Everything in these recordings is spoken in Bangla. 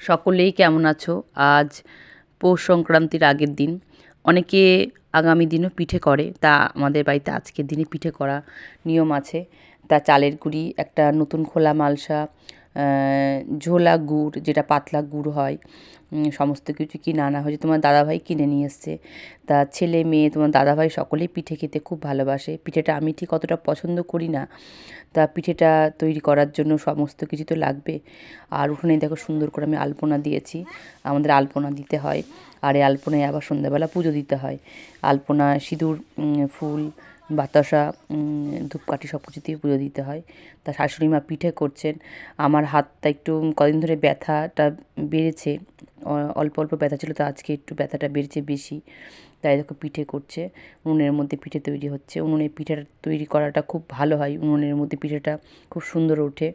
সকলেই কেমন আছো? আজ পৌষ সংক্রান্তির আগের দিন। অনেকে আগামী দিনও পিঠে করে, তা আমাদের বাড়িতে আজকের দিনে পিঠে করা নিয়ম আছে। তা চালের গুঁড়ি, একটা নতুন খোলা মালসা ঝোলা গুড়, যেটা পাতলা গুড় হয় সমস্ত কিছু কিনে আনা হয়েছে। তোমার দাদাভাই কিনে নিয়ে এসছে। তা ছেলে, মেয়ে, তোমার দাদাভাই সকলেই পিঠে খেতে খুব ভালোবাসে। পিঠেটা আমি ঠিক অতটা পছন্দ করি না। তা পিঠেটা তৈরি করার জন্য সমস্ত কিছু তো লাগবে। আর ওখানে দেখো সুন্দর করে আমি আলপনা দিয়েছি। আমাদের আলপনা দিতে হয়। আর এই আলপনায় আবার সন্ধ্যাবেলা পুজো দিতে হয়। আলপনা, সিঁদুর ফুল বাতাসা ধূপকাঠি সব কিছু দিয়ে পুজো দিতে হয়। তা শাশুড়ি মা পিঠে করছেন। আমার হাতটা একটু, কদিন ধরে ব্যথাটা বেড়েছে অল্প অল্প ব্যথা ছিল, তো আজকে একটু ব্যথাটা বেড়েছে বেশি। তাই দেখো পিঠে করছে, উনুনের মধ্যে পিঠে তৈরি হচ্ছে। উনুনে পিঠেটা তৈরি করাটা খুব ভালো হয়। উনুনের মধ্যে পিঠেটা খুব সুন্দর ওঠে।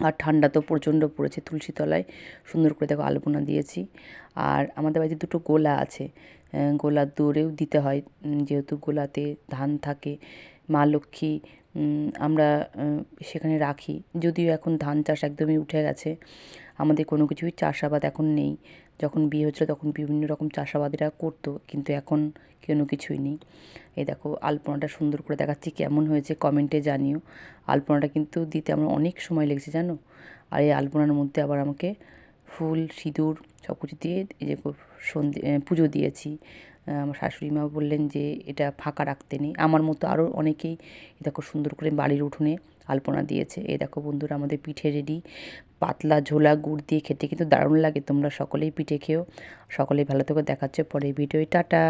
আর ঠান্ডা তো প্রচণ্ড পড়েছে তুলসী তলায় সুন্দর করে দেখো আলপনা দিয়েছি। আর আমাদের বাড়িতে দুটো গোলা আছে। গোলার দৌড়েও দিতে হয়। যেহেতু গোলাতে ধান থাকে, মা লক্ষ্মী আমরা সেখানে রাখি। যদিও এখন ধান চাষ একদমই উঠে গেছে। আমাদের কোনো কিছুই চাষাবাদ এখন নেই। যখন বিয়ে হচ্ছিল তখন বিভিন্ন রকম চাষাবাদীরা করতো, কিন্তু এখন কোনো কিছুই নেই। এই দেখো, আলপনাটা সুন্দর করে দেখাচ্ছি কেমন হয়েছে কমেন্টে জানিও। আলপনাটা কিন্তু দিতে আমার অনেক সময় লেগেছে, জানো? আর এই আলপনার মধ্যে আবার আমাকে ফুল, সিঁদুর সব কিছু দিয়ে এই যে সন্ধে পুজো দিয়েছি। আমার শাশুড়ি মা বললেন যে এটা ফাঁকা রাখতে নেই। আমার মতো আরও অনেকেই এ দেখো সুন্দর করে বাড়ির উঠোনে আলপনা দিয়েছে। এ দেখো বন্ধুরা, আমাদের পিঠে রেডি। পাতলা ঝোলা গুড় দিয়ে খেতে কিন্তু দারুণ লাগে। তোমরা সকলেই পিঠে খেও। সকলেই ভালো থেকে। দেখাচ্ছে পরে ভিডিও টাটা!